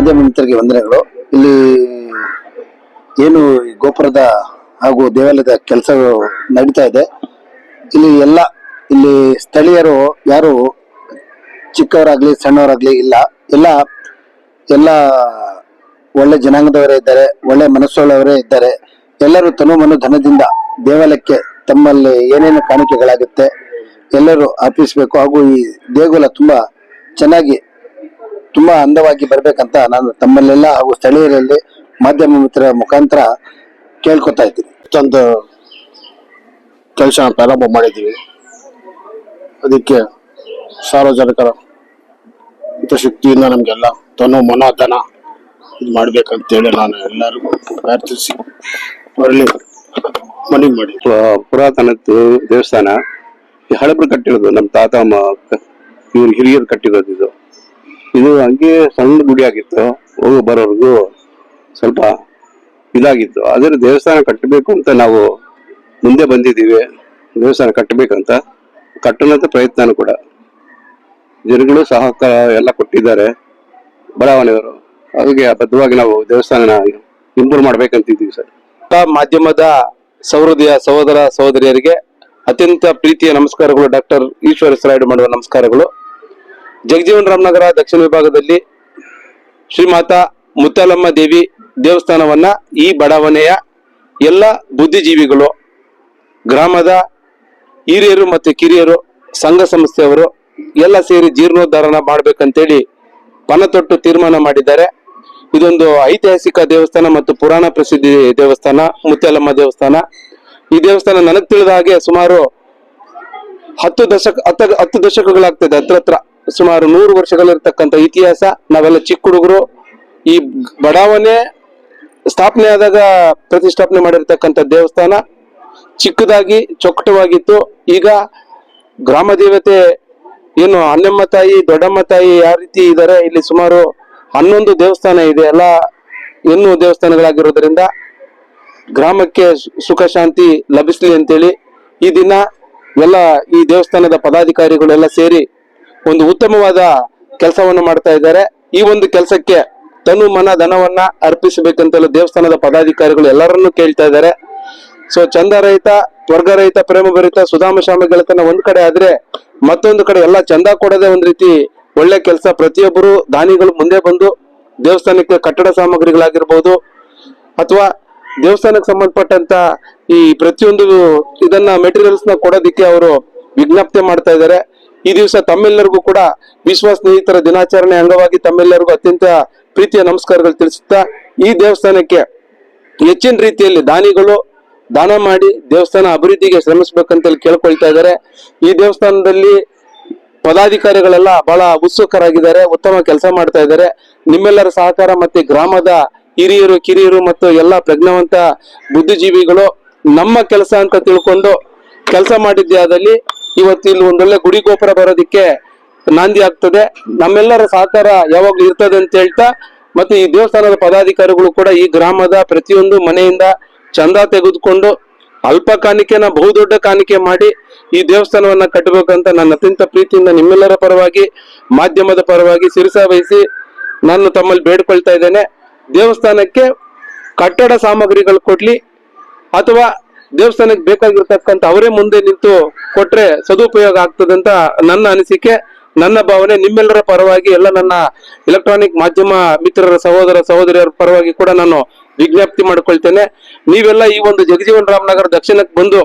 ಮಾಧ್ಯಮ ಮಿತ್ರರಿಗೆ ವಂದನೆಗಳು. ಇಲ್ಲಿ ಏನು ಗೋಪುರದ ಹಾಗೂ ದೇವಾಲಯದ ಕೆಲಸ ನಡೀತಾ ಇದೆ. ಇಲ್ಲಿ ಎಲ್ಲ, ಇಲ್ಲಿ ಸ್ಥಳೀಯರು ಯಾರು ಚಿಕ್ಕವರಾಗ್ಲಿ, ಸಣ್ಣವರಾಗ್ಲಿ ಇಲ್ಲ. ಎಲ್ಲ ಎಲ್ಲ ಒಳ್ಳೆ ಜನಾಂಗದವರೇ ಇದ್ದಾರೆ, ಒಳ್ಳೆ ಮನಸ್ಸುಳ್ಳವರೇ ಇದ್ದಾರೆ. ಎಲ್ಲರೂ ತನು ಮನು ಧನದಿಂದ ದೇವಾಲಯಕ್ಕೆ ತಮ್ಮಲ್ಲಿ ಏನೇನು ಕಾಣಿಕೆಗಳಾಗುತ್ತೆ ಎಲ್ಲರೂ ಅರ್ಪಿಸಬೇಕು. ಹಾಗೂ ಈ ದೇಗುಲ ತುಂಬಾ ಚೆನ್ನಾಗಿ ತುಂಬಾ ಅಂದವಾಗಿ ಬರಬೇಕಂತ ನಾನು ತಮ್ಮಲ್ಲೆಲ್ಲ ಹಾಗೂ ಸ್ಥಳೀಯರಲ್ಲಿ ಮಾಧ್ಯಮ ಮಿತ್ರರ ಮುಖಾಂತರ ಕೇಳ್ಕೊತಾ ಇದ್ದೀನಿ. ಇಷ್ಟೊಂದು ಕೆಲಸ ಪ್ರಾರಂಭ ಮಾಡಿದ್ದೀವಿ. ಅದಕ್ಕೆ ಸಾರ್ವಜನಿಕರ ಹಿತಶಕ್ತಿಯಿಂದ ನಮಗೆಲ್ಲ ತನು ಮನೋಧನ ಧನ ಇದು ಮಾಡ್ಬೇಕಂತೇಳಿ ನಾನು ಎಲ್ಲರಿಗೂ ಪ್ರಾರ್ಥಿಸಿ. ಬರಲಿ ಮನವಿ ಮಾಡಿ. ಪುರಾತನ ಪುರಾತನದ್ದು ದೇವಸ್ಥಾನ ಈ ಹಳಬ್ರು ಕಟ್ಟಿರೋದು ನಮ್ಮ ತಾತ ಇವ್ರ ಹಿರಿಯರು ಕಟ್ಟಿರೋದು ಇದು. ಇದು ಹಂಗೆ ಸಣ್ಣ ಗುಡಿ ಆಗಿತ್ತು. ಹೋಗಿ ಬರೋರ್ಗು ಸ್ವಲ್ಪ ಇದಾಗಿತ್ತು. ಆದರೆ ದೇವಸ್ಥಾನ ಕಟ್ಟಬೇಕು ಅಂತ ನಾವು ಮುಂದೆ ಬಂದಿದ್ದೀವಿ. ದೇವಸ್ಥಾನ ಕಟ್ಟಬೇಕಂತ. ಕಟ್ಟುವಂಥ ಪ್ರಯತ್ನ ಕೂಡ. ಜನಗಳು ಸಹಕಾರ ಎಲ್ಲ ಕೊಟ್ಟಿದ್ದಾರೆ ಬಡಾವಣೆಯವರು. ಹಾಗೆ ಬದ್ಧವಾಗಿ ನಾವು ದೇವಸ್ಥಾನ ಇಂಪ್ರೂವ್ ಮಾಡ್ಬೇಕಂತಿದ್ದೀವಿ ಸರ್. ಮಾಧ್ಯಮದ ಸಹೃದಯ ಸಹೋದರ ಸಹೋದರಿಯರಿಗೆ ಅತ್ಯಂತ ಪ್ರೀತಿಯ ನಮಸ್ಕಾರಗಳು ಡಾಕ್ಟರ್ ಈಶ್ವರ ಸರಾಯ್ಡು ಮಾಡುವ ನಮಸ್ಕಾರಗಳು. ಜಗಜೀವನ್ ರಾಮನಗರ ದಕ್ಷಿಣ ವಿಭಾಗದಲ್ಲಿ ಶ್ರೀಮಾತಾ ಮುತ್ತಲಮ್ಮ ದೇವಿ ದೇವಸ್ಥಾನವನ್ನ ಈ ಬಡಾವಣೆಯ ಎಲ್ಲ ಬುದ್ಧಿಜೀವಿಗಳು, ಗ್ರಾಮದ ಹಿರಿಯರು ಮತ್ತು ಕಿರಿಯರು, ಸಂಘ ಸಂಸ್ಥೆಯವರು ಎಲ್ಲ ಸೇರಿ ಜೀರ್ಣೋದ್ಧಾರಣ ಮಾಡ್ಬೇಕಂತೇಳಿ ಪಣ ತೊಟ್ಟು ತೀರ್ಮಾನ ಮಾಡಿದ್ದಾರೆ. ಇದೊಂದು ಐತಿಹಾಸಿಕ ದೇವಸ್ಥಾನ ಮತ್ತು ಪುರಾಣ ಪ್ರಸಿದ್ಧಿ ದೇವಸ್ಥಾನ ಮುತ್ಯಾಲಮ್ಮ ದೇವಸ್ಥಾನ. ಈ ದೇವಸ್ಥಾನ ನನಗೆ ತಿಳಿದ ಹಾಗೆ ಸುಮಾರು ಹತ್ತು ದಶಕ ಹತ್ತು ದಶಕಗಳಾಗ್ತದೆ, ಹತ್ರ ಹತ್ರ. ಸುಮಾರು ನೂರು ವರ್ಷಗಳಿರ್ತಕ್ಕಂಥ ಇತಿಹಾಸ, ನಾವೆಲ್ಲ ಚಿಕ್ಕ ಹುಡುಗರು, ಈ ಬಡಾವಣೆ ಸ್ಥಾಪನೆ ಆದಾಗ ಪ್ರತಿಷ್ಠಾಪನೆ ಮಾಡಿರ್ತಕ್ಕಂಥ ದೇವಸ್ಥಾನ ಚಿಕ್ಕದಾಗಿ ಚೊಕ್ಕಟವಾಗಿತ್ತು ಈಗ ಗ್ರಾಮ ದೇವತೆ, ಏನು ಅನ್ನಮ್ಮ ತಾಯಿ, ದೊಡ್ಡಮ್ಮ ತಾಯಿ ಯಾವ ರೀತಿ ಇದ್ದಾರೆ ಇಲ್ಲಿ ಸುಮಾರು ಹನ್ನೊಂದು ದೇವಸ್ಥಾನ ಇದೆ. ಎಲ್ಲ ಹೆಣ್ಣು ದೇವಸ್ಥಾನಗಳಾಗಿರೋದ್ರಿಂದ ಗ್ರಾಮಕ್ಕೆ ಸುಖ, ಶಾಂತಿ ಲಭಿಸ್ಲಿ ಅಂತೇಳಿ ಈ ದಿನ ಎಲ್ಲ ಈ ದೇವಸ್ಥಾನದ ಪದಾಧಿಕಾರಿಗಳೆಲ್ಲ ಸೇರಿ ಒಂದು ಉತ್ತಮವಾದ ಕೆಲಸವನ್ನು ಮಾಡ್ತಾ ಇದ್ದಾರೆ. ಈ ಒಂದು ಕೆಲಸಕ್ಕೆ ತನು ಮನ ಧನವನ್ನ ಅರ್ಪಿಸಬೇಕಂತೆಲ್ಲ ದೇವಸ್ಥಾನದ ಪದಾಧಿಕಾರಿಗಳು ಎಲ್ಲರನ್ನೂ ಕೇಳ್ತಾ ಇದ್ದಾರೆ. ಸೊ ಚಂದ ರಹಿತ ವರ್ಗ ರಹಿತ ಪ್ರೇಮ ಭರಿತ, ಸುಧಾಮ ಶಾಮ ಗೆಳತನ ಒಂದ್ ಕಡೆ ಆದ್ರೆ ಮತ್ತೊಂದು ಕಡೆ ಎಲ್ಲ ಚಂದ ಕೊಡದೆ ಒಂದ್ ರೀತಿ ಒಳ್ಳೆ ಕೆಲಸ ಪ್ರತಿಯೊಬ್ಬರು ದಾನಿಗಳು ಮುಂದೆ ಬಂದು ದೇವಸ್ಥಾನಕ್ಕೆ ಕಟ್ಟಡ ಸಾಮಗ್ರಿಗಳಾಗಿರ್ಬೋದು ಅಥವಾ ದೇವಸ್ಥಾನಕ್ಕೆ ಸಂಬಂಧಪಟ್ಟಂತ ಈ ಪ್ರತಿಯೊಂದು ಇದನ್ನ ಮೆಟೀರಿಯಲ್ಸ್ನ ಕೊಡೋದಿಕ್ಕೆ ಅವರು ವಿಜ್ಞಪ್ತಿ ಮಾಡ್ತಾ ಇದ್ದಾರೆ. ಈ ದಿವಸ ತಮ್ಮೆಲ್ಲರಿಗೂ ಕೂಡ ವಿಶ್ವ ಸ್ನೇಹಿತರ ದಿನಾಚರಣೆ ಅಂಗವಾಗಿ ತಮ್ಮೆಲ್ಲರಿಗೂ ಅತ್ಯಂತ ಪ್ರೀತಿಯ ನಮಸ್ಕಾರಗಳು ತಿಳಿಸುತ್ತಾ, ಈ ದೇವಸ್ಥಾನಕ್ಕೆ ಹೆಚ್ಚಿನ ರೀತಿಯಲ್ಲಿ ದಾನಿಗಳು ದಾನ ಮಾಡಿ ದೇವಸ್ಥಾನ ಅಭಿವೃದ್ಧಿಗೆ ಶ್ರಮಿಸಬೇಕಂತೇಳಿ ಕೇಳ್ಕೊಳ್ತಾ ಇದ್ದಾರೆ. ಈ ದೇವಸ್ಥಾನದಲ್ಲಿ ಪದಾಧಿಕಾರಿಗಳೆಲ್ಲ ಬಹಳ ಉತ್ಸುಕರಾಗಿದ್ದಾರೆ, ಉತ್ತಮ ಕೆಲಸ ಮಾಡ್ತಾ ಇದ್ದಾರೆ. ನಿಮ್ಮೆಲ್ಲರ ಸಹಕಾರ ಮತ್ತೆ ಗ್ರಾಮದ ಹಿರಿಯರು, ಕಿರಿಯರು ಮತ್ತು ಎಲ್ಲ ಪ್ರಜ್ಞಾವಂತ ಬುದ್ಧಿಜೀವಿಗಳು ನಮ್ಮ ಕೆಲಸ ಅಂತ ತಿಳ್ಕೊಂಡು ಕೆಲಸ ಮಾಡಿದ್ದೆ ಆದಲ್ಲಿ ಇವತ್ತು ಇಲ್ಲಿ ಒಂದೊಳ್ಳೆ ಗುಡಿ ಗೋಪುರ ಬರೋದಿಕ್ಕೆ ನಾಂದಿ ಆಗ್ತದೆ. ನಮ್ಮೆಲ್ಲರ ಸಹಕಾರ ಯಾವಾಗ್ಲೂ ಇರ್ತದೆ ಅಂತ ಹೇಳ್ತಾ, ಮತ್ತೆ ಈ ದೇವಸ್ಥಾನದ ಪದಾಧಿಕಾರಿಗಳು ಕೂಡ ಈ ಗ್ರಾಮದ ಪ್ರತಿಯೊಂದು ಮನೆಯಿಂದ ಚಂದ ತೆಗೆದುಕೊಂಡು ಅಲ್ಪ ಕಾಣಿಕೆನ ಬಹುದೊಡ್ಡ ಕಾಣಿಕೆ ಮಾಡಿ ಈ ದೇವಸ್ಥಾನವನ್ನ ಕಟ್ಟಬೇಕಂತ ನನ್ನ ಅತ್ಯಂತ ಪ್ರೀತಿಯಿಂದ ನಿಮ್ಮೆಲ್ಲರ ಪರವಾಗಿ, ಮಾಧ್ಯಮದ ಪರವಾಗಿ ಶಿರಸ ವಹಿಸಿ ನಾನು ತಮ್ಮಲ್ಲಿ ಬೇಡ್ಕೊಳ್ತಾ ಇದ್ದೇನೆ. ದೇವಸ್ಥಾನಕ್ಕೆ ಕಟ್ಟಡ ಸಾಮಗ್ರಿಗಳು ಕೊಡ್ಲಿ ಅಥವಾ ದೇವಸ್ಥಾನಕ್ಕೆ ಬೇಕಾಗಿರ್ತಕ್ಕಂಥ ಅವರೇ ಮುಂದೆ ನಿಂತು ಕೊಟ್ರೆ ಸದುಪಯೋಗ ಆಗ್ತದೆ ಅಂತ ನನ್ನ ಅನಿಸಿಕೆ, ನನ್ನ ಭಾವನೆ, ನಿಮ್ಮೆಲ್ಲರ ಪರವಾಗಿ ಎಲ್ಲ ನನ್ನ ಎಲೆಕ್ಟ್ರಾನಿಕ್ ಮಾಧ್ಯಮ ಮಿತ್ರರ, ಸಹೋದರ, ಸಹೋದರಿಯರ ಪರವಾಗಿ ಕೂಡ ನಾನು ವಿಜ್ಞಪ್ತಿ ಮಾಡ್ಕೊಳ್ತೇನೆ. ನೀವೆಲ್ಲ ಈ ಒಂದು ಜಗಜೀವನ್ ರಾಮನಗರ ದಕ್ಷಿಣಕ್ಕೆ ಬಂದು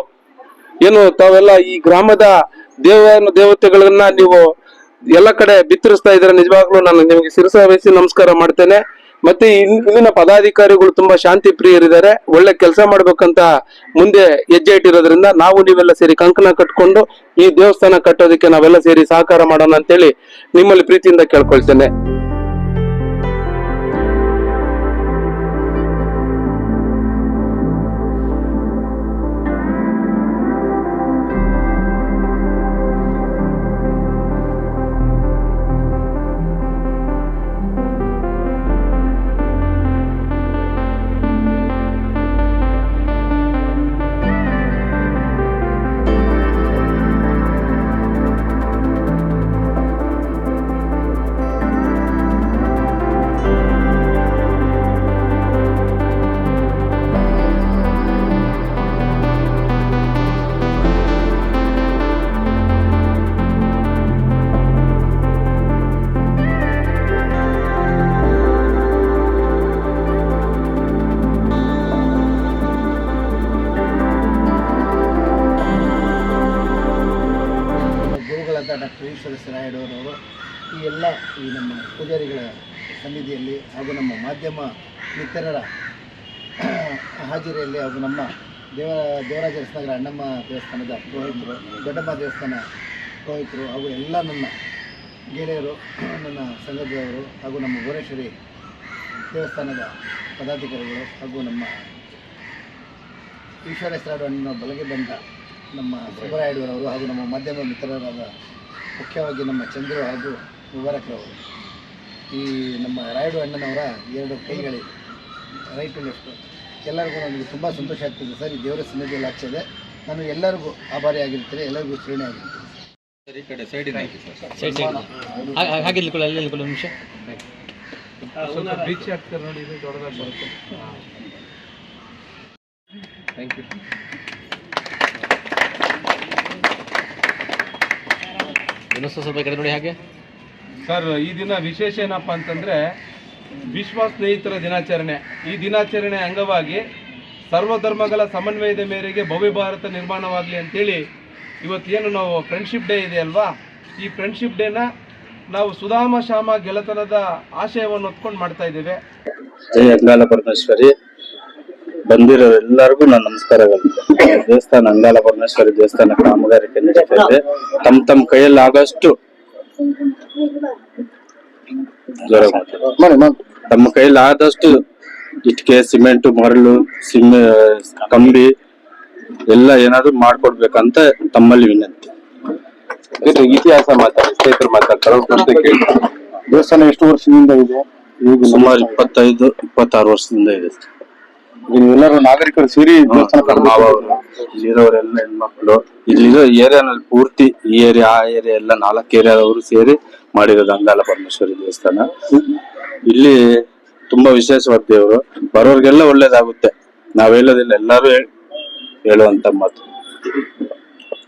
ಏನು ತಾವೆಲ್ಲ ಈ ಗ್ರಾಮದ ದೇವ ದೇವತೆಗಳನ್ನ ನೀವು ಎಲ್ಲ ಕಡೆ ಬಿತ್ತರಿಸ್ತಾ ಇದ್ರೆ ನಿಜವಾಗ್ಲೂ ನಾನು ನಿಮಗೆ ಶಿರಸ ನಮಸ್ಕಾರ ಮಾಡ್ತೇನೆ. ಮತ್ತೆ ಇಲ್- ಇಲ್ಲಿನ ಪದಾಧಿಕಾರಿಗಳು ತುಂಬಾ ಶಾಂತಿ ಪ್ರಿಯರಿದ್ದಾರೆ. ಒಳ್ಳೆ ಕೆಲಸ ಮಾಡ್ಬೇಕಂತ ಮುಂದೆ ಹೆಜ್ಜೆ ಇಟ್ಟಿರೋದ್ರಿಂದ ನಾವು ನೀವೆಲ್ಲ ಸೇರಿ ಕಂಕಣ ಕಟ್ಕೊಂಡು ಈ ದೇವಸ್ಥಾನ ಕಟ್ಟೋದಕ್ಕೆ ನಾವೆಲ್ಲ ಸೇರಿ ಸಹಕಾರ ಮಾಡೋಣ ಅಂತೇಳಿ ನಿಮ್ಮಲ್ಲಿ ಪ್ರೀತಿಯಿಂದ ಕೇಳ್ಕೊಳ್ತೇನೆ. ಈ ಎಲ್ಲ ಈ ನಮ್ಮ ಪೂಜಾರಿಗಳ ಸನ್ನಿಧಿಯಲ್ಲಿ ಹಾಗೂ ನಮ್ಮ ಮಾಧ್ಯಮ ಮಿತ್ರರ ಹಾಜರಿಯಲ್ಲಿ ಹಾಗೂ ನಮ್ಮ ದೇವ ದೇವರಾಜ ಅಣ್ಣಮ್ಮ ದೇವಸ್ಥಾನದ ಪುರೋಹಿತರು, ದೊಡ್ಡಮ್ಮ ದೇವಸ್ಥಾನ ಪುರೋಹಿತರು ಹಾಗೂ ಎಲ್ಲ ನನ್ನ ಗೆಳೆಯರು, ನನ್ನ ಸಂಘದವರು ಹಾಗೂ ನಮ್ಮ ಭುವನೇಶ್ವರಿ ದೇವಸ್ಥಾನದ ಪದಾಧಿಕಾರಿಗಳು ಹಾಗೂ ನಮ್ಮ ಈಶ್ವರೇಶ್ವರ ಬಲಗೆ ಬಂದ ನಮ್ಮ ಸುಬ್ಬರಾಯಡೂರವರು ಹಾಗೂ ನಮ್ಮ ಮಾಧ್ಯಮ ಮಿತ್ರರಾದ ಮುಖ್ಯವಾಗಿ ನಮ್ಮ ಚಂದ್ರು ಹಾಗೂ ಮುಬಾರಕ್ರವರು ಈ ನಮ್ಮ ರಾಯುಡು ಅಣ್ಣನವರ ಎರಡು ಕೈಗಳಿವೆ. ರೈಟು ಲೆಫ್ಟು ಎಲ್ಲರಿಗೂ ನನಗೆ ತುಂಬ ಸಂತೋಷ ಆಗ್ತಿದೆ ಸರ್. ಈ ದೇವರ ಸನ್ನಿಧಿಯಲ್ಲಿ ಆಗ್ತಿದೆ. ನಾನು ಎಲ್ಲರಿಗೂ ಆಭಾರಿಯಾಗಿರ್ತೀನಿ ಎಲ್ಲರಿಗೂ ಶ್ರೇಣಿ ಆಗಿರ್ತೀನಿ ಸೈಡ್ ಸೈಡ್ ಹಾಗೆ ನಿಲ್ಕೊಳ್ಳಿ ಅಲ್ಲಿ ನಿಲ್ಕೊಳ್ಳಿ ಒಂದು ನಿಮಿಷ. ಇನ್ನೊಂದು ಸ್ವಲ್ಪ ಕಡೆ ನೋಡಿ ಹಾಗೆ. ಸರ್ ಈ ದಿನ ವಿಶೇಷ ಏನಪ್ಪ ಅಂತಂದ್ರೆ ವಿಶ್ವ ಸ್ನೇಹಿತರ ದಿನಾಚರಣೆ. ಈ ದಿನಾಚರಣೆ ಅಂಗವಾಗಿ ಸರ್ವಧರ್ಮಗಳ ಸಮನ್ವಯದ ಮೇರೆಗೆ ಭವ್ಯ ಭಾರತ ನಿರ್ಮಾಣವಾಗಲಿ ಅಂತೇಳಿ ಇವತ್ತೇನು ನಾವು ಫ್ರೆಂಡ್ಶಿಪ್ ಡೇ ಇದೆ ಅಲ್ವಾ? ಈ ಫ್ರೆಂಡ್ಶಿಪ್ ಡೇನ ನಾವು ಸುಧಾಮ ಶಾಮ ಗೆಲತನದ ಆಶಯವನ್ನು ಹೊತ್ಕೊಂಡು ಮಾಡ್ತಾ ಇದ್ದೇವೆ. ಜಯ ಪರಮೇಶ್ವರಿ ಬಂದಿರೋ ಎಲ್ಲರಿಗೂ ನನ್ನ ನಮಸ್ಕಾರಗಳು. ದೇವಸ್ಥಾನ ಅಂಗಾಲ ಪರಮೇಶ್ವರಿ ದೇವಸ್ಥಾನ ಕಾಮಗಾರಿಕೆ ನಡೀತಾ ಇದೆ. ತಮ್ಮ ತಮ್ಮ ಕೈಯಲ್ಲಿ ಆಗಷ್ಟು. ತಮ್ಮ ಕೈಯಲ್ಲಿ ಆದಷ್ಟು ಇಟ್ಕೆ ಸಿಮೆಂಟ್ ಮರಳು ಸಿಮೆ ಕಂಬಿ ಎಲ್ಲ ಏನಾದ್ರು ಮಾಡ್ಕೊಡ್ಬೇಕಂತ ತಮ್ಮಲ್ಲಿ ವಿನಂತಿ. ಇತಿಹಾಸ ಮಾತಾಡಿ ಸ್ನೇಹಿತರು ಮಾತಾಡ್ತಾರೆ ದೇವಸ್ಥಾನ ಎಷ್ಟು ವರ್ಷದಿಂದ ಇದೆ? ಈಗ ಸುಮಾರು ಇಪ್ಪತ್ತೈದು ಇಪ್ಪತ್ತಾರು ವರ್ಷದಿಂದ ಇದೆ. ಎಲ್ಲರೂ ನಾಗರಿಕರು ಸೇರಿ ಇಲ್ಲಿರೋರೆಲ್ಲ ಹೆಣ್ಮಕ್ಳು. ಇಲ್ಲಿರೋ ಏರಿಯಾನಲ್ಲಿ ಪೂರ್ತಿ ಈ ಏರಿಯಾ ಆ ಏರಿಯಾ ಎಲ್ಲ ನಾಲ್ಕು ಏರಿಯಾದವರು ಸೇರಿ ಮಾಡಿರೋದು ಅಂಗಾಲ ಪರಮೇಶ್ವರಿ ದೇವಸ್ಥಾನ. ಇಲ್ಲಿ ತುಂಬಾ ವಿಶೇಷವಾದ ದೇವರು. ಬರೋರ್ಗೆಲ್ಲ ಒಳ್ಳೇದಾಗುತ್ತೆ. ನಾವ್ ಹೇಳೋದಿಲ್ಲ ಎಲ್ಲರೂ ಹೇಳ್- ಹೇಳುವಂತ ಮಾತು.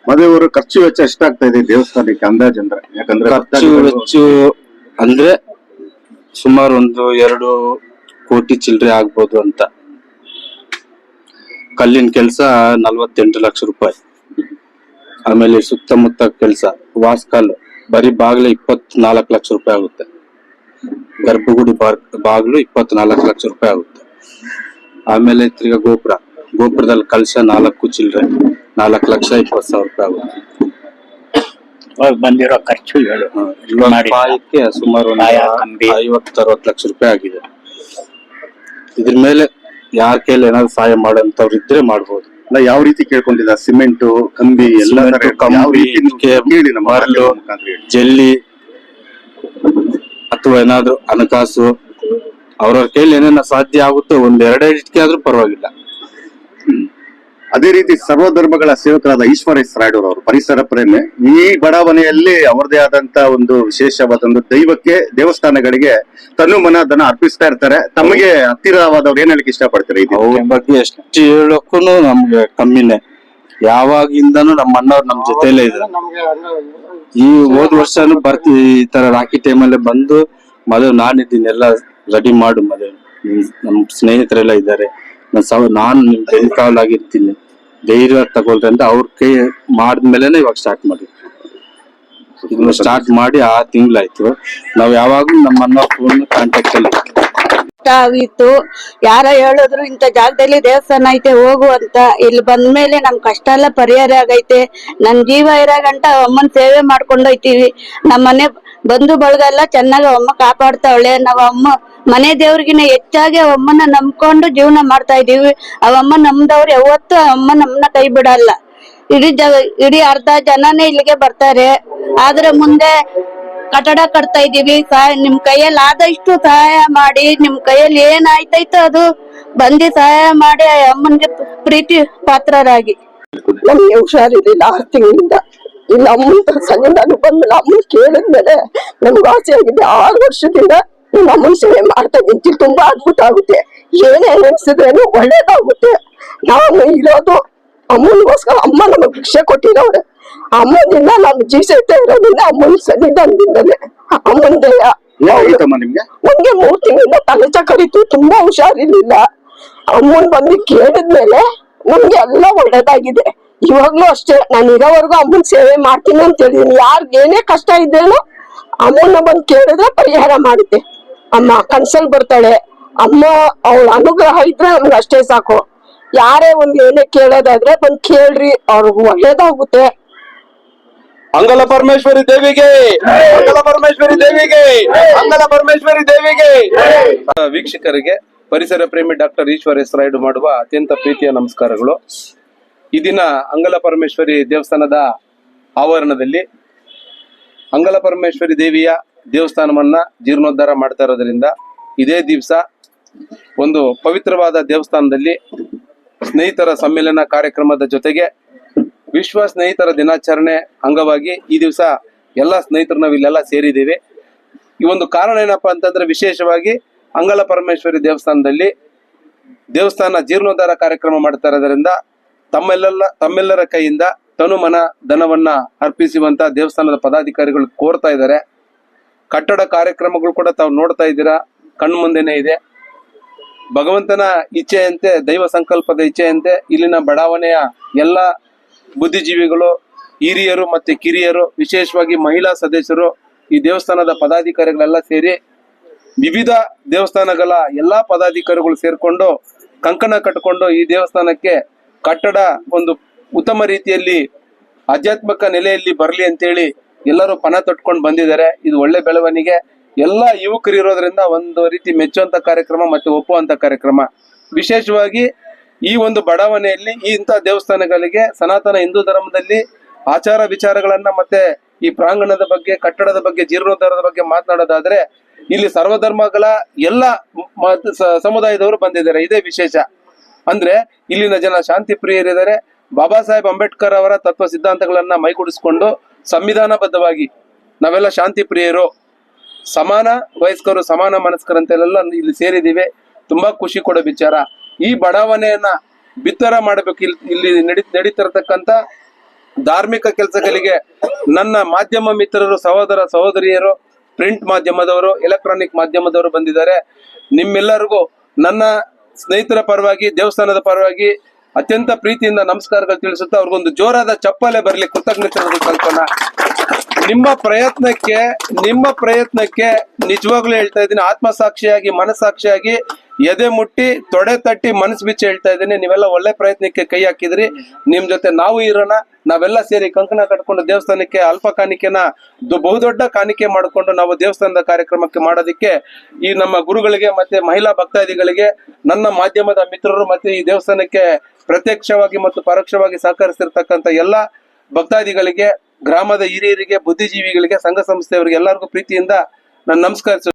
ಮದುವೆಯವರು ಖರ್ಚು ವೆಚ್ಚ ಎಷ್ಟಾಗ್ತಾ ಇದೆ ದೇವಸ್ಥಾನಕ್ಕೆ ಅಂದಾಜ್ ಅಂದ್ರೆ? ಯಾಕಂದ್ರೆ ಖರ್ಚು ವೆಚ್ಚು ಅಂದ್ರೆ ಸುಮಾರು ಒಂದು ಎರಡು ಕೋಟಿ ಚಿಲ್ಲರೆ ಆಗ್ಬೋದು ಅಂತ. ಕಲ್ಲಿನ ಕೆಲಸ ನಲ್ವತ್ತೆಂಟು ಲಕ್ಷ ರೂಪಾಯಿ. ಆಮೇಲೆ ಸುತ್ತಮುತ್ತ ಕೆಲಸ ವಾಸ್ಕಲ್ ಬರೀ ಬಾಗ್ಲು ಇಪ್ಪತ್ನಾಲ್ಕು ಲಕ್ಷ ರೂಪಾಯಿ ಆಗುತ್ತೆ. ಗರ್ಭಗುಡಿ ಬಾಗ್ಲು ಇಪ್ಪತ್ನಾಲ್ಕು ಲಕ್ಷ ರೂಪಾಯಿ ಆಗುತ್ತೆ. ಆಮೇಲೆ ತಿರ್ಗಾ ಗೋಪುರ ಗೋಪುರದಲ್ಲಿ ಕಲಶ ನಾಲ್ಕು ಚಿಲ್ಲರೆ ನಾಲ್ಕು ಲಕ್ಷ ಇಪ್ಪತ್ತು ಸಾವಿರ ರೂಪಾಯಿ ಆಗುತ್ತೆ. ಬಂದಿರೋ ಖರ್ಚು ಹೇಳು. ಸುಮಾರು. ಐವತ್ತು ಅರವತ್ತು ಲಕ್ಷ ರೂಪಾಯಿ ಆಗಿದೆ. ಇದ್ರ ಮೇಲೆ ಯಾರ ಕೈಲಿ ಏನಾದ್ರು ಸಹಾಯ ಮಾಡೋಂಥವ್ರು ಇದ್ರೆ ಮಾಡ್ಬೋದು. ಅಲ್ಲ ಯಾವ ರೀತಿ ಕೇಳ್ಕೊಂಡಿಲ್ಲ ಸಿಮೆಂಟ್ ಕಂಬಿ ಎಲ್ಲ ತರ ಯಾವ ರೀತಿ ನಮ್ಮ ಮರಳು. ಜಲ್ಲಿ ಅಥವಾ ಏನಾದ್ರು ಹಣಕಾಸು ಅವ್ರವ್ರ ಕೈಲಿ ಏನೇನ ಸಾಧ್ಯ ಆಗುತ್ತೋ ಒಂದ್ ಎರಡೇ ಇಟ್ಕೆ ಆದ್ರೂ ಪರವಾಗಿಲ್ಲ. ಅದೇ ರೀತಿ ಸರ್ವಧರ್ಮಗಳ ಸೇವಕರಾದ ಈಶ್ವರೇಶ್ ರಾಯ್ಡೂರ್ ಅವರು, ಪರಿಸರ ಪ್ರೇಮಿ, ಈ ಬಡಾವಣೆಯಲ್ಲಿ ಅವರದೇ ಆದಂತ ಒಂದು ವಿಶೇಷವಾದ ಒಂದು ದೈವಕ್ಕೆ ದೇವಸ್ಥಾನಗಳಿಗೆ ತನು ಮನ ಧನ ಅರ್ಪಿಸ್ತಾ ಇರ್ತಾರೆ. ತಮಗೆ ಹತ್ತಿರವಾದವ್ರು ಏನ್ ಹೇಳಕ್ ಇಷ್ಟಪಡ್ತಾರೆ ಇದು ಬಗ್ಗೆ ಎಷ್ಟು ಹೇಳಕ್ಕೂ ನಮ್ಗೆ ಕಮ್ಮಿನೇ. ಯಾವಾಗಿಂದನು ನಮ್ಮ ಅಣ್ಣವ್ರು ನಮ್ ಜೊತೆಲೇ ಇದ್ದಾರೆ. ಈ ಹೋದ್ ವರ್ಷನು ಬರ್ತಿ ಈ ತರ ರಾಖಿ ಟೈಮಲ್ಲೇ ಬಂದು ಮದುವೆ ನಾನಿದ್ದೀನಿ, ಎಲ್ಲ ರೆಡಿ ಮಾಡು ಮದುವೆ. ನಮ್ ಸ್ನೇಹಿತರೆಲ್ಲ ಇದ್ದಾರೆ. ನಾನ್ ನಿಮ್ ಬೆನ್ಕಾವಲಾಗಿರ್ತೀನಿ ಧೈರ್ಯ ತಗೊಳ್ರಿ ಅಂತ ಅವ್ರ ಕೈ ಮಾಡಿದ್ಮೇಲೆನೆ ಇವಾಗ ಸ್ಟಾರ್ಟ್ ಮಾಡಿ ಇದನ್ನ ಸ್ಟಾರ್ಟ್ ಮಾಡಿ ಆ ತಿಂಗ್ಳಾಯ್ತು. ನಾವ್ ಯಾವಾಗ್ಲೂ ನಮ್ಮ ಅಣ್ಣ ಫೋನ್ ಕಾಂಟ್ಯಾಕ್ಟ್ ಅಲ್ಲಿ ಆಗಿತ್ತು. ಯಾರ ಹೇಳಿದ್ರು ಇಂಥ ಜಾಗದಲ್ಲಿ ದೇವಸ್ಥಾನ ಐತೆ, ಹೋಗು ಅಂತ. ಇಲ್ಲಿ ಬಂದ್ಮೇಲೆ ನಮ್ ಕಷ್ಟ ಎಲ್ಲ ಪರಿಹಾರ ಆಗೈತೆ. ನನ್ ಜೀವ ಇರೋ ಗಂಟ ಅಮ್ಮನ್ ಸೇವೆ ಮಾಡ್ಕೊಂಡೋಯ್ತೀವಿ. ನಮ್ಮನೆ ನಮ್ಮ ಮನೆ ಬಂಧು ಬಳಗ ಎಲ್ಲ ಚೆನ್ನಾಗಿ ಅಮ್ಮ ಕಾಪಾಡ್ತಾವಳೆ ನಾವ್ ಅಮ್ಮ ಮನೆ ದೇವ್ರಿಗಿನ ಹೆಚ್ಚಾಗಿ ಅಮ್ಮನ ನಂಬ್ಕೊಂಡು ಜೀವನ ಮಾಡ್ತಾ ಇದೀವಿ ಅವಮ್ಮ ನಮ್ದವ್ರು ಯಾವತ್ತೂ ಅಮ್ಮ ನಮ್ಮನ್ನ ಕೈ ಬಿಡಲ್ಲ. ಇಡೀ ಜ, ಇಡೀ ಅರ್ಧ ಜನನೇ ಇಲ್ಲಿಗೆ ಬರ್ತಾರೆ. ಆದ್ರೆ ಮುಂದೆ ಕಟ್ಟಡ ಕಟ್ತಾ ಇದೀವಿ ಸಹಾಯ, ನಿಮ್ ಕೈಯಲ್ಲಿ ಆದಷ್ಟು ಸಹಾಯ ಮಾಡಿ, ನಿಮ್ ಕೈಯಲ್ಲಿ ಏನಾಯ್ತೈತೋ ಅದು ಬಂದಿ ಸಹಾಯ ಮಾಡಿ ಅಮ್ಮನ್ಗೆ ಪ್ರೀತಿ ಪಾತ್ರರಾಗಿ. ನಮ್ಗೆ ಹುಷಾರಿರ್ಲಿಲ್ಲ ಆರು ತಿಂಗಳಿಂದ. ಇಲ್ಲಿ ಅಮ್ಮನ ಸಂಗ ನಾನು ಬಂದ್ಮೇಲೆ ಅಮ್ಮನ್ ಕೇಳಿದ್ಮೇಲೆ ನಮ್ಗೆ ಆಸೆ ಆಗಿದೆ ಆರು ವರ್ಷದಿಂದ ನಾನು ಅಮ್ಮನ ಸೇವೆ ಮಾಡ್ತಾ ನಿಂತಿಲ್ ತುಂಬಾ ಅದ್ಭುತ ಆಗುತ್ತೆ. ಏನೇ ಅನಿಸಿದ್ರೇನು ಒಳ್ಳೇದಾಗುತ್ತೆ. ನಾನು ಇರೋದು ಅಮ್ಮನಿಗೋಸ್ಕರ ಅಮ್ಮ ನಮಗೆ ಭಿಕ್ಷೆ ಕೊಟ್ಟಿರೋರೆ. ಅಮ್ಮನಿಂದ ನಾನು ಜೀವಿಸ್ತಾ ಇರೋದ್ರಿಂದ ಅಮ್ಮನ ಸನ್ನಿಧಾನದಿಂದಲೇ. ಅಮ್ಮನ ದಯ ನನ್ಗೆ ಮೂರ್ ತಿಂಗಳಿಂದ ತಲೆ ಚಕರಿತು ತುಂಬಾ ಹುಷಾರಿರ್ಲಿಲ್ಲ. ಅಮ್ಮನ್ ಬಂದು ಕೇಳಿದ್ಮೇಲೆ ನಮ್ಗೆ ಎಲ್ಲ ಒಳ್ಳೇದಾಗಿದೆ. ಇವಾಗ್ಲೂ ಅಷ್ಟೇ. ನಾನು ಇರೋವರೆಗೂ ಅಮ್ಮನ ಸೇವೆ ಮಾಡ್ತೀನಿ ಅಂತ ಹೇಳಿದೀನಿ. ಯಾರ್ ಏನೇ ಕಷ್ಟ ಇದ್ದೇನೋ ಅಮ್ಮನ ಬಂದು ಕೇಳಿದ್ರೆ ಪರಿಹಾರ ಮಾಡುತ್ತೆ. ಅಮ್ಮ ಕನ್ಸಲ್ ಬರ್ತಾಳೆ. ಅಮ್ಮ ಅವಳ ಅನುಗ್ರಹ ಇದ್ರೆ ನಮ್ಗೆ ಅಷ್ಟೇ ಸಾಕು. ಯಾರೇ ಒಂದ್ ಏನೇ ಕೇಳೋದಾದ್ರೆ ಬಂದ್ ಕೇಳ್ರಿ ಅವ್ರಿಗೆ ಒಳ್ಳೇದಾಗುತ್ತೆ. ಅಂಗಲ ಪರಮೇಶ್ವರಿ ದೇವಿಗೆ! ಅಂಗಲ ಪರಮೇಶ್ವರಿ ದೇವಿಗೆ! ಅಂಗಲ ಪರಮೇಶ್ವರಿ ದೇವಿಗೆ! ವೀಕ್ಷಕರಿಗೆ ಪರಿಸರ ಪ್ರೇಮಿ ಡಾಕ್ಟರ್ ಈಶ್ವರ ಹೆಸರಾಯ್ಡು ಮಾಡುವ ಅತ್ಯಂತ ಪ್ರೀತಿಯ ನಮಸ್ಕಾರಗಳು. ಈ ದಿನ ಅಂಗಲ ಪರಮೇಶ್ವರಿ ದೇವಸ್ಥಾನದ ಆವರಣದಲ್ಲಿ ಅಂಗಲ ಪರಮೇಶ್ವರಿ ದೇವಿಯ ದೇವಸ್ಥಾನವನ್ನ ಜೀರ್ಣೋದ್ಧಾರ ಮಾಡ್ತಾ ಇರೋದ್ರಿಂದ ಇದೇ ದಿವಸ ಒಂದು ಪವಿತ್ರವಾದ ದೇವಸ್ಥಾನದಲ್ಲಿ ಸ್ನೇಹಿತರ ಸಮ್ಮೇಳನ ಕಾರ್ಯಕ್ರಮದ ಜೊತೆಗೆ ವಿಶ್ವ ಸ್ನೇಹಿತರ ದಿನಾಚರಣೆ ಅಂಗವಾಗಿ ಈ ದಿವಸ ಎಲ್ಲ ಸ್ನೇಹಿತರು ನಾವು ಇಲ್ಲೆಲ್ಲ ಸೇರಿದ್ದೀವಿ. ಈ ಒಂದು ಕಾರಣ ಏನಪ್ಪ ಅಂತಂದ್ರೆ ವಿಶೇಷವಾಗಿ ಅಂಗಲ ಪರಮೇಶ್ವರಿ ದೇವಸ್ಥಾನದಲ್ಲಿ ದೇವಸ್ಥಾನ ಜೀರ್ಣೋದ್ಧಾರ ಕಾರ್ಯಕ್ರಮ ಮಾಡ್ತಾ ಇರೋದ್ರಿಂದ ತಮ್ಮೆಲ್ಲ ತಮ್ಮೆಲ್ಲರ ಕೈಯಿಂದ ತನುಮನ ಧನವನ್ನ ಅರ್ಪಿಸುವಂತ ದೇವಸ್ಥಾನದ ಪದಾಧಿಕಾರಿಗಳು ಕೋರ್ತಾ ಇದ್ದಾರೆ. ಕಟ್ಟಡ ಕಾರ್ಯಕ್ರಮಗಳು ಕೂಡ ತಾವು ನೋಡ್ತಾ ಇದ್ದೀರಾ ಕಣ್ಣು ಮುಂದೆನೆ ಇದೆ. ಭಗವಂತನ ಇಚ್ಛೆಯಂತೆ, ದೈವ ಸಂಕಲ್ಪದ ಇಚ್ಛೆಯಂತೆ ಇಲ್ಲಿನ ಬಡಾವಣೆಯ ಎಲ್ಲ ಬುದ್ಧಿಜೀವಿಗಳು, ಹಿರಿಯರು ಮತ್ತೆ ಕಿರಿಯರು, ವಿಶೇಷವಾಗಿ ಮಹಿಳಾ ಸದಸ್ಯರು, ಈ ದೇವಸ್ಥಾನದ ಪದಾಧಿಕಾರಿಗಳೆಲ್ಲ ಸೇರಿ ವಿವಿಧ ದೇವಸ್ಥಾನಗಳ ಎಲ್ಲಾ ಪದಾಧಿಕಾರಿಗಳು ಸೇರ್ಕೊಂಡು ಕಂಕಣ ಕಟ್ಕೊಂಡು ಈ ದೇವಸ್ಥಾನಕ್ಕೆ ಕಟ್ಟಡ ಒಂದು ಉತ್ತಮ ರೀತಿಯಲ್ಲಿ ಆಧ್ಯಾತ್ಮಿಕ ನೆಲೆಯಲ್ಲಿ ಬರಲಿ ಅಂತೇಳಿ ಎಲ್ಲರೂ ಪಣ ತೊಟ್ಕೊಂಡು ಬಂದಿದ್ದಾರೆ. ಇದು ಒಳ್ಳೆ ಬೆಳವಣಿಗೆ. ಎಲ್ಲ ಯುವಕರು ಇರೋದ್ರಿಂದ ಒಂದು ರೀತಿ ಮೆಚ್ಚುವಂತ ಕಾರ್ಯಕ್ರಮ ಮತ್ತೆ ಒಪ್ಪುವಂತ ಕಾರ್ಯಕ್ರಮ. ವಿಶೇಷವಾಗಿ ಈ ಒಂದು ಬಡಾವಣೆಯಲ್ಲಿ ಈ ಇಂಥ ದೇವಸ್ಥಾನಗಳಿಗೆ ಸನಾತನ ಹಿಂದೂ ಧರ್ಮದಲ್ಲಿ ಆಚಾರ ವಿಚಾರಗಳನ್ನ ಮತ್ತೆ ಈ ಪ್ರಾಂಗಣದ ಬಗ್ಗೆ, ಕಟ್ಟಡದ ಬಗ್ಗೆ, ಜೀರ್ಣೋದ್ಧಾರದ ಬಗ್ಗೆ ಮಾತನಾಡೋದಾದ್ರೆ ಇಲ್ಲಿ ಸರ್ವಧರ್ಮಗಳ ಎಲ್ಲ ಸಮುದಾಯದವರು ಬಂದಿದ್ದಾರೆ. ಇದೇ ವಿಶೇಷ. ಅಂದ್ರೆ ಇಲ್ಲಿನ ಜನ ಶಾಂತಿ ಪ್ರಿಯರಿದ್ದಾರೆ. ಬಾಬಾ ಸಾಹೇಬ್ ಅಂಬೇಡ್ಕರ್ ಅವರ ತತ್ವ ಸಿದ್ಧಾಂತಗಳನ್ನ ಮೈಗೂಡಿಸಿಕೊಂಡು ಸಂವಿಧಾನಬದ್ಧವಾಗಿ ನಾವೆಲ್ಲ ಶಾಂತಿ ಪ್ರಿಯರು. ಸಮಾನ ವಯಸ್ಕರು ಸಮಾನ ಮನಸ್ಕರಂತೆಲ್ಲ ಇಲ್ಲಿ ಸೇರಿದ್ದೀವಿ. ತುಂಬಾ ಖುಷಿ ಕೊಡೋ ವಿಚಾರ. ಈ ಬಡಾವಣೆಯನ್ನ ಬಿತ್ತರ ಮಾಡಬೇಕು ಇಲ್ಲಿ ನಡಿ ನಡೀತಿರತಕ್ಕಂತ ಧಾರ್ಮಿಕ ಕೆಲಸಗಳಿಗೆ ನನ್ನ ಮಾಧ್ಯಮ ಮಿತ್ರರು, ಸಹೋದರ ಸಹೋದರಿಯರು, ಪ್ರಿಂಟ್ ಮಾಧ್ಯಮದವರು, ಎಲೆಕ್ಟ್ರಾನಿಕ್ ಮಾಧ್ಯಮದವರು ಬಂದಿದ್ದಾರೆ. ನಿಮ್ಮೆಲ್ಲರಿಗೂ ನನ್ನ ಸ್ನೇಹಿತರ ಪರವಾಗಿ, ದೇವಸ್ಥಾನದ ಪರವಾಗಿ ಅತ್ಯಂತ ಪ್ರೀತಿಯಿಂದ ನಮಸ್ಕಾರಗಳು ತಿಳಿಸುತ್ತಾ ಅವ್ರಿಗೊಂದು ಜೋರಾದ ಚಪ್ಪಲೆ ಬರಲಿ ಕೃತಜ್ಞತೆ ಕಲ್ಪನಾ. ನಿಮ್ಮ ಪ್ರಯತ್ನಕ್ಕೆ ನಿಮ್ಮ ಪ್ರಯತ್ನಕ್ಕೆ ನಿಜವಾಗ್ಲೂ ಹೇಳ್ತಾ ಇದ್ದೀನಿ. ಆತ್ಮಸಾಕ್ಷಿಯಾಗಿ, ಮನಸ್ಸಾಕ್ಷಿಯಾಗಿ ಎದೆ ಮುಟ್ಟಿ, ತೊಡೆ ತಟ್ಟಿ, ಮನಸ್ಸು ಬಿಚ್ಚಿ ಹೇಳ್ತಾ ಇದ್ದೀನಿ. ನೀವೆಲ್ಲ ಒಳ್ಳೆ ಪ್ರಯತ್ನಕ್ಕೆ ಕೈ ಹಾಕಿದ್ರಿ. ನಿಮ್ ಜೊತೆ ನಾವು ಇರೋಣ. ನಾವೆಲ್ಲ ಸೇರಿ ಕಂಕಣ ಕಟ್ಕೊಂಡು ದೇವಸ್ಥಾನಕ್ಕೆ ಅಲ್ಪ ಕಾಣಿಕೆನ ಬಹುದೊಡ್ಡ ಕಾಣಿಕೆ ಮಾಡಿಕೊಂಡು ನಾವು ದೇವಸ್ಥಾನದ ಕಾರ್ಯಕ್ರಮಕ್ಕೆ ಮಾಡೋದಕ್ಕೆ ಈ ನಮ್ಮ ಗುರುಗಳಿಗೆ ಮತ್ತೆ ಮಹಿಳಾ ಭಕ್ತಾದಿಗಳಿಗೆ, ನನ್ನ ಮಾಧ್ಯಮದ ಮಿತ್ರರು ಮತ್ತೆ ಈ ದೇವಸ್ಥಾನಕ್ಕೆ ಪ್ರತ್ಯಕ್ಷವಾಗಿ ಮತ್ತು ಪರೋಕ್ಷವಾಗಿ ಸಹಕರಿಸಿರ್ತಕ್ಕಂಥ ಎಲ್ಲ ಭಕ್ತಾದಿಗಳಿಗೆ, ಗ್ರಾಮದ ಹಿರಿಯರಿಗೆ, ಬುದ್ಧಿಜೀವಿಗಳಿಗೆ, ಸಂಘ ಸಂಸ್ಥೆಯವರಿಗೆ ಎಲ್ಲರಿಗೂ ಪ್ರೀತಿಯಿಂದ ನಾನು ನಮಸ್ಕರಿಸ